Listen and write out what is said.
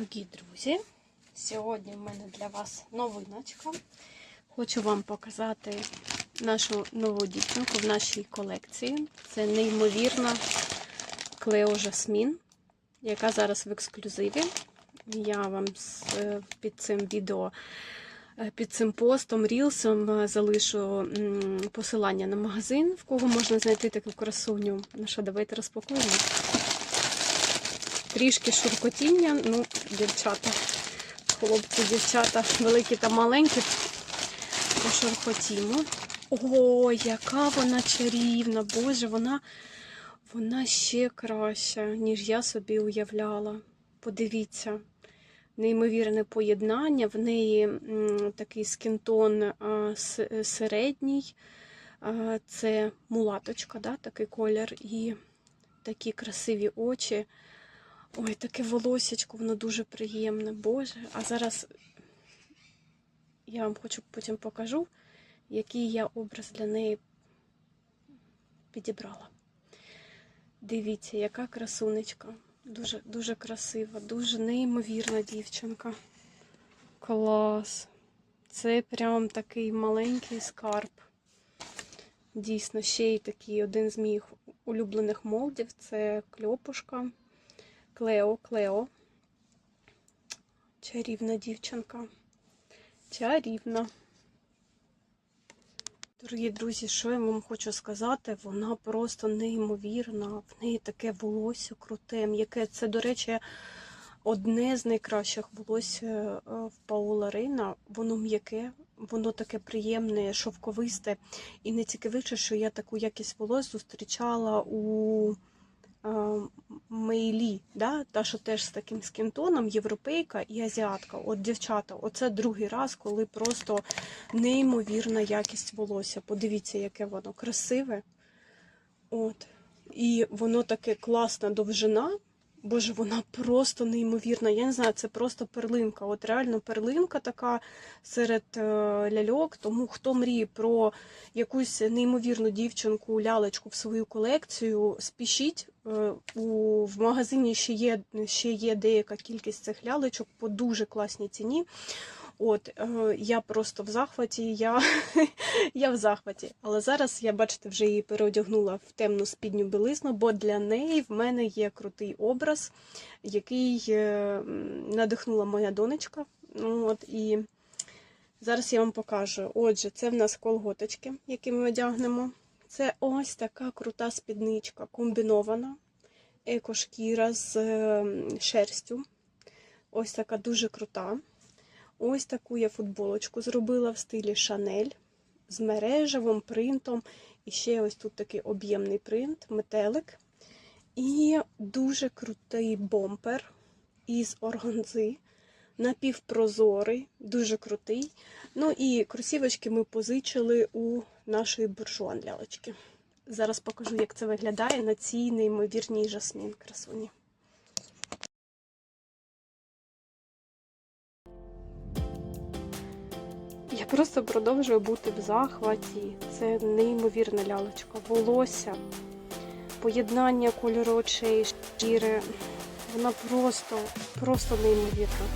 Дорогі друзі, сьогодні в мене для вас новиночка. Хочу вам показати нашу нову дівчинку в нашій колекції. Це неймовірна Клео Жасмін, яка зараз в ексклюзиві. Я вам е, під цим відео, е, під цим постом, рілсом е, залишу посилання на магазин, в кого можна знайти таку красуню. Ну що, давайте розпакуємо. Трішки шуркотіння, ну, дівчата, хлопці, дівчата, великі та маленькі, пошурхотімо. О, яка вона чарівна! Боже, вона, вона ще краща, ніж я собі уявляла. Подивіться, неймовірне поєднання. В неї м, такий скінтон а, с- середній, а, це мулаточка, да, такий колір, і такі красиві очі. Ой, таке волосячко, воно дуже приємне, Боже. А зараз я вам хочу потім покажу, який я образ для неї підібрала. Дивіться, яка красунечка. Дуже, дуже красива, дуже неймовірна дівчинка. Клас. Це прям такий маленький скарб. Дійсно, ще й такий один з моїх улюблених молдів це кльопушка. Клео, Клео. Чарівна дівчинка. Чарівна. Дорогі друзі, що я вам хочу сказати, вона просто неймовірна. В неї таке волосся круте, м'яке. Це, до речі, одне з найкращих волосся е, в Паула Рейна. Воно м'яке, воно таке приємне, шовковисте. І не цікавіше, що я таку якість волос зустрічала у Мейлі, да? та, що теж з таким скінтоном, європейка і азіатка. От дівчата, оце другий раз, коли просто неймовірна якість волосся. Подивіться, яке воно красиве. От. І воно таке класна довжина. Боже, вона просто неймовірна. Я не знаю, це просто перлинка. От реально перлинка така серед е, ляльок. Тому хто мріє про якусь неймовірну дівчинку, лялечку в свою колекцію, спішіть. Е, у, в магазині ще є, ще є деяка кількість цих лялечок по дуже класній ціні. От, е, я просто в захваті, я, я в захваті. Але зараз я, бачите, вже її переодягнула в темну спідню білизну, бо для неї в мене є крутий образ, який е, надихнула моя донечка. Ну, от, і зараз я вам покажу. Отже, це в нас колготочки, які ми одягнемо. Це ось така крута спідничка, комбінована, екошкіра з е, шерстю. Ось така дуже крута. Ось таку я футболочку зробила в стилі Шанель з мережевим принтом. І ще ось тут такий об'ємний принт, метелик. І дуже крутий бомпер із органзи, напівпрозорий, дуже крутий. Ну і кросівочки ми позичили у нашої буржуан лялечки. Зараз покажу, як це виглядає на цій неймовірній жасмін красуні. Я просто продовжую бути в захваті. Це неймовірна лялечка. Волосся, поєднання кольору очей, шкіри. Вона просто, просто неймовірна.